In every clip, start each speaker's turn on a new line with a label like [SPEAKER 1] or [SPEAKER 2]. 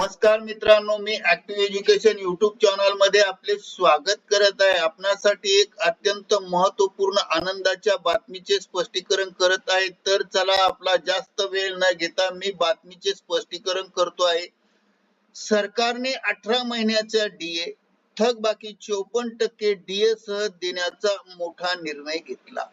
[SPEAKER 1] नमस्कार मित्रांनो मी ऍक्टिव्ह एज्युकेशन युट्यूब चॅनलमध्ये आपले स्वागत करत आहे. आपणासाठी एक अत्यंत महत्त्वपूर्ण आनंदाच्या बातमीचे स्पष्टीकरण करत आहे. तर चला आपला जास्त वेळ न घेता मी बातमीचे स्पष्टीकरण करतो आहे. सरकारने अठरा महिन्याचा डीए थकबाकी चोपन्न टक्के डीए सह देण्याचा मोठा निर्णय घेतला.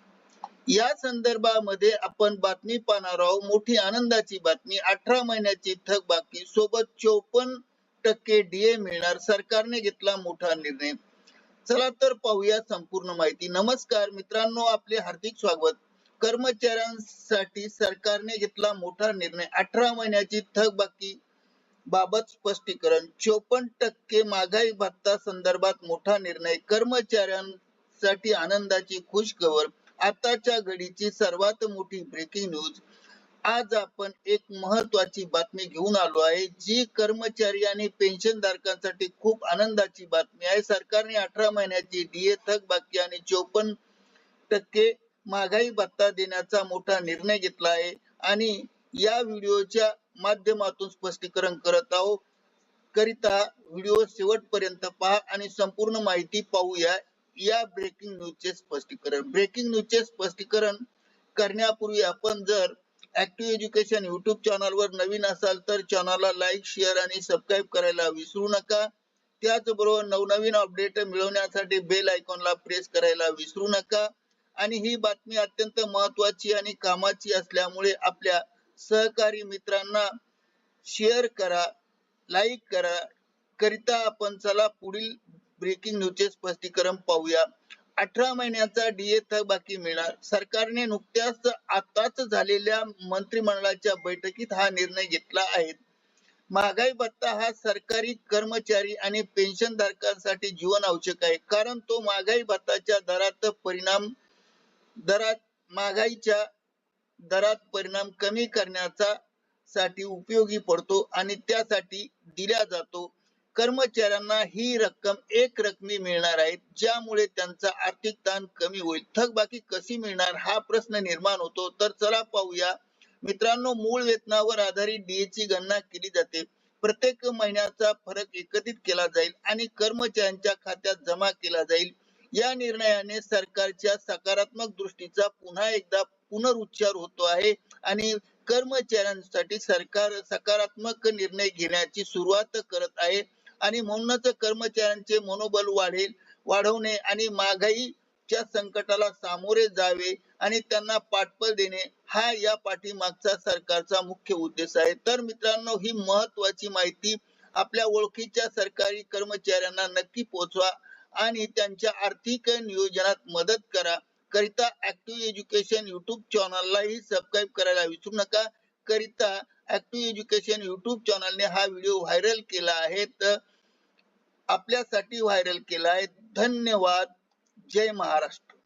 [SPEAKER 1] या संदर्भामध्ये आपण बातमी पाहणार आहोत. मोठी आनंदाची बातमी. अठरा महिन्याची थकबाकी सोबत चोपन्न टक्के डीए मिळणार. सरकारने घेतला मोठा निर्णय. चला तर पाहूया संपूर्ण माहिती. नमस्कार मित्रांनो आपले हार्दिक स्वागत. कर्मचाऱ्यांसाठी सरकारने घेतला मोठा निर्णय. अठरा महिन्याची थकबाकी बाबत स्पष्टीकरण. चोपन्न टक्के महागाई भत्ता संदर्भात मोठा निर्णय. कर्मचाऱ्यांसाठी आनंदाची खुश खबर आताच्या घडीची सर्वात मोठी ब्रेकिंग न्यूज आज आपण एक महत्वाची बातमी घेऊन आलो आहे जी कर्मचारी आणि पेन्शन धारकांसाठी खूप आनंदाची बातमी आहे. सरकारने अठरा महिन्याची डीए थकबाकी आणि चोपन्न टक्के महागाई भत्ता देण्याचा मोठा निर्णय घेतला आहे. आणि या व्हिडिओच्या माध्यमातून स्पष्टीकरण करत आहोत. करिता व्हिडिओ शेवटपर्यंत पहा आणि संपूर्ण माहिती पाहूया. या ब्रेकिंग न्यूजचे स्पष्टीकरण. ब्रेकिंग न्यूजचे स्पष्टीकरण करण्यापूर्वी आपण जर ऍक्टिव्ह एज्युकेशन युट्यूब चॅनलवर नवीन असाल तर चॅनलला लाईक शेअर आणि सबस्क्राईब करायला विसरू नका. त्याचबरोबर नवनवीन अपडेट मिळवण्यासाठी बेल आयकॉनला प्रेस करायला विसरू नका. आणि ही बातमी अत्यंत महत्वाची आणि कामाची असल्यामुळे आपल्या सहकारी मित्रांना शेअर करा लाईक करा करिता आपण चला पुढील ब्रेकिंग न्यूजचे स्पष्टीकरण पाहूया. अठरा महिन्याचा डीए थकबाकी मिळणार. सरकारने नुकत्याच आताच झालेल्या मंत्रिमंडळाच्या बैठकीत हा निर्णय घेतला आहे. महागाई भत्ता हा सरकारी कर्मचारी आणि पेन्शन धारकांसाठी जीवन आवश्यक आहे. कारण तो महागाई भत्ताच्या दरात परिणाम दरात महागाईच्या दरात परिणाम कमी करण्याचा साठी उपयोगी पडतो आणि त्यासाठी दिला जातो. कर्मचाऱ्यांना ही रक्कम एक रकमी मिळणार आहे ज्यामुळे त्यांचा आर्थिक ताण कमी होईल. थकबाकी कशी मिळणार? हा प्रश्न निर्माण होतो. तर चला पाहूया. मित्रांनो मूळ वेतनावर आधारित डीए ची गणना केली जाते. प्रत्येक महिन्याचा फरक एकत्रित केला जाईल आणि कर्मचाऱ्यांच्या खात्यात जमा केला जाईल. या निर्णयाने सरकारच्या सकारात्मक दृष्टीचा पुन्हा एकदा पुनरुच्चार होतो आहे आणि कर्मचाऱ्यांसाठी सरकार सकारात्मक निर्णय घेण्याची सुरुवात करत आहे. आणि म्हणूनच कर्मचाऱ्यांचे मनोबल वाढेल वाढवणे आणि महागाईच्या संकटाला सामोरे जावे आणि त्यांना पाठबळ देणे हा या पाठीमागचा सरकारचा मुख्य उद्देश आहे. तर मित्रांनो ही महत्वाची माहिती आपल्या ओळखीच्या सरकारी कर्मचाऱ्यांना नक्की पोहोचवा आणि त्यांच्या आर्थिक नियोजनात मदत करा. करिता ऍक्टिव्ह एज्युकेशन युट्यूब चॅनललाही सबस्क्राईब करायला विसरू नका. करिता ऍक्टिव्ह एज्युकेशन युट्यूब चॅनलने हा व्हिडिओ व्हायरल केला आहे. तर आपल्यासाठी व्हायरल केला आहे. धन्यवाद. जय महाराष्ट्र.